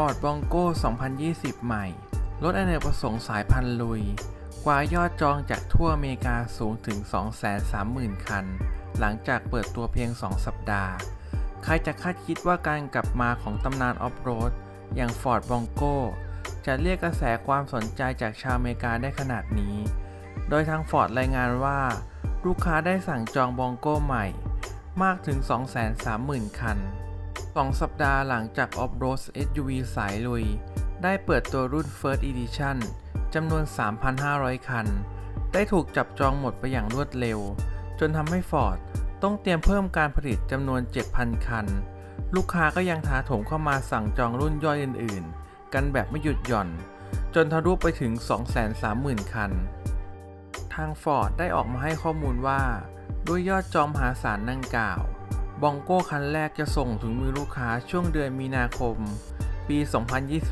Ford Bronco 2020 ใหม่ รถอเนกประสงค์สายพันธุ์ลุย กว่ายอดจองจากทั่วอเมริกาสูงถึง 230,000 คัน หลังจากเปิดตัวเพียง 2 สัปดาห์ ใครจะคาดคิดว่าการกลับมาของตำนานออฟโรดอย่าง Ford Bronco จะเรียกกระแสความสนใจจากชาวอเมริกาได้ขนาดนี้ โดยทาง Ford รายงานว่า ลูกค้าได้สั่งจองบองโก้ใหม่ มากถึง 230,000 คัน 2 สัปดาห์หลังจาก Off-Road SUV สายลุย ได้เปิดตัวรุ่น First Edition จำนวน 3,500 คัน ได้ถูกจับจองหมดไปอย่างรวดเร็ว จนทำให้ Ford ต้องเตรียมเพิ่มการผลิตจำนวน 7,000 คัน ลูกค้าก็ยังท้าโถมเข้ามาสั่งจองรุ่นย่อยอื่น ๆ กันแบบไม่หยุดหย่อน จนทะลุไปถึง 230,000 คัน ทาง Ford ได้ออกมาให้ข้อมูลว่า ด้วยยอดจองมหาศาลดังกล่าว บองโก้คันแรกจะส่งถึงมือลูกค้าช่วงเดือนมีนาคม ปี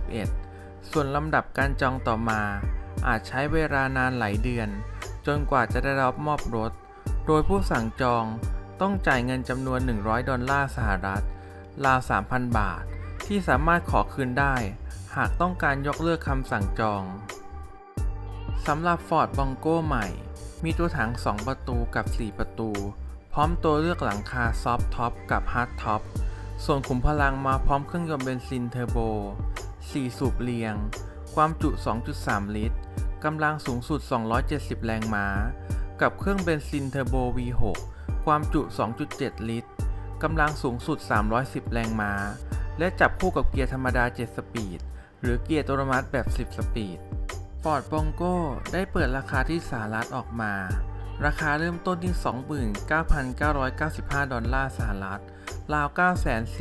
2021 ส่วนลำดับการจองต่อมา อาจใช้เวลานานหลายเดือน จนกว่าจะได้รับมอบรถ โดยผู้สั่งจองต้องจ่ายเงินจำนวน 100 ดอลลาร์สหรัฐ ราว 3,000 บาท ที่สามารถขอคืนได้ หากต้องการยกเลิกคำสั่งจองสำหรับ Ford Bronco ใหม่ มีตัวถัง 2 ประตูกับ 4 ประตู พร้อมตัวเลือกหลังคา Soft Top กับ Hard Top ส่วนขุมพลังมาพร้อมเครื่องยนต์เบนซินเทอร์โบ 4 สูบเรียง ความจุ 2.3 ลิตร กำลังสูงสุด 270 แรงม้า กับเครื่องเบนซินเทอร์โบ V6 ความจุ 2.7 ลิตร กำลังสูงสุด 310 แรงม้า และจับคู่กับเกียร์ธรรมดา 7 สปีด หรือเกียร์อัตโนมัติแบบ 10 สปีด Ford Bronco ได้เปิดราคาที่สหรัฐออกมา ราคาเริ่มต้นที่ 29,995 ดอลลาร์สหรัฐ ราว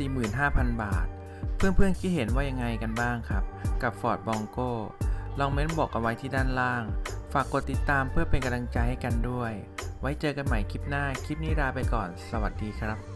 945,000 บาท เพื่อนๆคิดเห็นว่ายังไงกันบ้างครับ กับ Ford Bronco ลองเม้นบอกกันไว้ที่ด้านล่าง ฝากกดติดตามเพื่อเป็นกำลังใจให้กันด้วย ไว้เจอกันใหม่คลิปหน้า คลิปนี้ลาไปก่อน สวัสดีครับ